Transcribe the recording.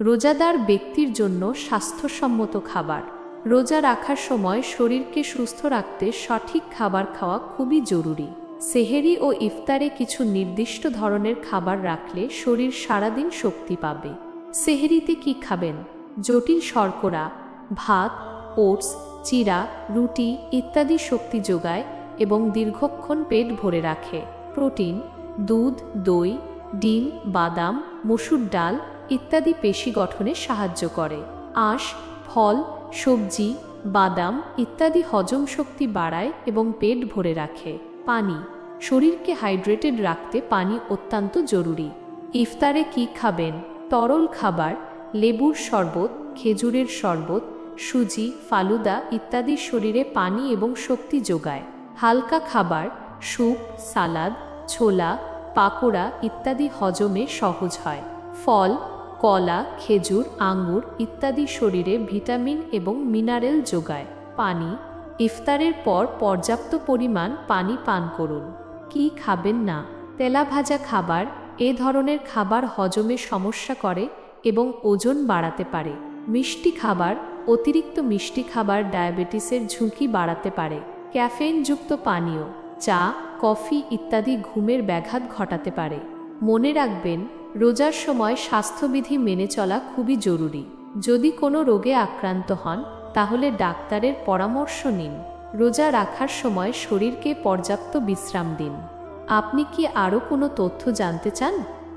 রোজাদার ব্যক্তির জন্য স্বাস্থ্যসম্মত খাবার। রোজা রাখার সময় শরীরকে সুস্থ রাখতে সঠিক খাবার খাওয়া খুবই জরুরি। সেহেরি ও ইফতারে কিছু নির্দিষ্ট ধরনের খাবার রাখলে শরীর সারাদিন শক্তি পাবে। সেহেরিতে কি খাবেন? জটিল শর্করা, ভাত, ওটস, চিরা, রুটি ইত্যাদি শক্তি যোগায় এবং দীর্ঘক্ষণ পেট ভরে রাখে। প্রোটিন, দুধ, দই, ডিম, বাদাম, মসুর ডাল ইত্যাদি পেশি গঠনে সাহায্য করে। আঁশ, ফল, সবজি, বাদাম ইত্যাদি হজম শক্তি বাড়ায় এবং পেট ভরে রাখে। পানি, শরীরকে হাইড্রেটেড রাখতে পানি অত্যন্ত জরুরি। ইফতারে কি খাবেন? তরল খাবার, লেবুর শরবত, খেজুরের শরবত, সুজি, ফালুদা ইত্যাদি শরীরে পানি এবং শক্তি যোগায়। হালকা খাবার, স্যুপ, সালাদ, ছোলা, পাকোড়া ইত্যাদি হজমে সহজ হয়। ফল কলা, খেজুর আঙুর ইত্যাদি শরীরে ভিটামিন এবং মিনারেল যোগায়। পানি, ইফতারের পর পর্যাপ্ত পরিমাণ পানি পান করুন। কি খাবেন না? তেলা ভাজা খাবার, এ ধরনের খাবার হজমে সমস্যা করে এবং ওজন বাড়াতে পারে। মিষ্টি খাবার, অতিরিক্ত মিষ্টি খাবার ডায়াবেটিসের ঝুঁকি বাড়াতে পারে। ক্যাফেইনযুক্ত পানীয়, চা, কফি ইত্যাদি ঘুমের ব্যাঘাত ঘটাতে পারে। মনে রাখবেন রোজার সময় স্বাস্থ্যবিধি মেনে চলা খুবই জরুরি। যদি কোনো রোগে আক্রান্ত হন, তাহলে ডাক্তারের পরামর্শ নিন। রোজা রাখার সময় শরীরকে পর্যাপ্ত বিশ্রাম দিন। আপনি কি আরও কোনো তথ্য জানতে চান?